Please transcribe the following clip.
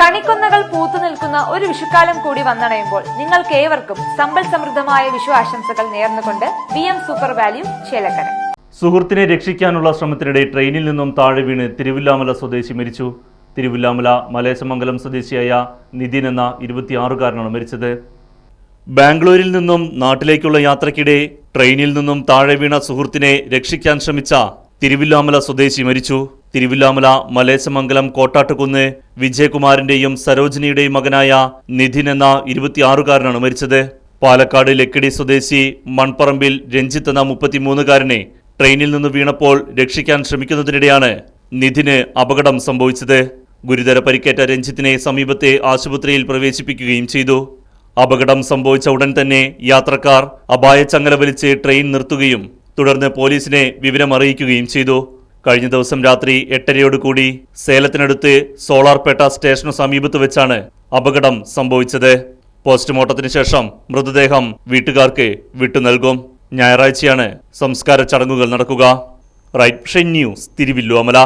കണിക്കൊന്നകൾ പൂത്തു നിൽക്കുന്ന ഒരു വിഷുക്കാലം കൂടി വന്നണയുമ്പോൾ നിങ്ങൾക്ക് ഏവർക്കും സമ്പൽ സമൃദ്ധമായ വിഷു ആശംസകൾ നേർന്നുകൊണ്ട് V M super value Chelakkara. സുഹൃത്തിനെ രക്ഷിക്കാനുള്ള ശ്രമത്തിനിടെ ട്രെയിനിൽ നിന്നും താഴെ വീണ് തിരുവില്ലാമല സ്വദേശി മരിച്ചു. തിരുവില്ലാമല മലേശമംഗലം സ്വദേശിയായ നിതിൻ എന്ന ഇരുപത്തിയാറുകാരനാണ് മരിച്ചത്. ബാംഗ്ലൂരിൽ നിന്നും നാട്ടിലേക്കുള്ള യാത്രക്കിടെ ട്രെയിനിൽ നിന്നും താഴെ വീണ സുഹൃത്തിനെ രക്ഷിക്കാൻ ശ്രമിച്ച തിരുവില്ലാമല സ്വദേശി മരിച്ചു. തിരുവില്ലാമല മലേശമംഗലം കോട്ടാട്ടുകുന്ന് വിജയകുമാറിന്റെയും സരോജിനിയുടെയും മകനായ നിധിൻ എന്ന ഇരുപത്തിയാറുകാരനാണ് മരിച്ചത്. പാലക്കാട് ലക്കിടി സ്വദേശി മൺപറമ്പിൽ രഞ്ജിത്ത് എന്ന മുപ്പത്തിമൂന്നുകാരനെ ട്രെയിനിൽ നിന്ന് വീണപ്പോൾ രക്ഷിക്കാൻ ശ്രമിക്കുന്നതിനിടെയാണ് നിധിന് അപകടം സംഭവിച്ചത്. ഗുരുതര പരിക്കേറ്റ രഞ്ജിത്തിനെ സമീപത്തെ ആശുപത്രിയിൽ പ്രവേശിപ്പിക്കുകയും ചെയ്തു. അപകടം സംഭവിച്ച ഉടൻ തന്നെ യാത്രക്കാർ അപായച്ചങ്ങല വലിച്ച് ട്രെയിൻ നിർത്തുകയും തുടർന്ന് പോലീസിനെ വിവരമറിയിക്കുകയും ചെയ്തു. കഴിഞ്ഞ ദിവസം രാത്രി എട്ടരയോടുകൂടി സേലത്തിനടുത്ത് സോളാർപേട്ട സ്റ്റേഷനു സമീപത്ത് വെച്ചാണ് അപകടം സംഭവിച്ചത്. പോസ്റ്റ്മോർട്ടത്തിന് ശേഷം മൃതദേഹം വീട്ടുകാർക്ക് വിട്ടു നൽകും. ഞായറാഴ്ചയാണ് സംസ്കാര ചടങ്ങുകൾ നടക്കുക. Right news Thiruvilwamala.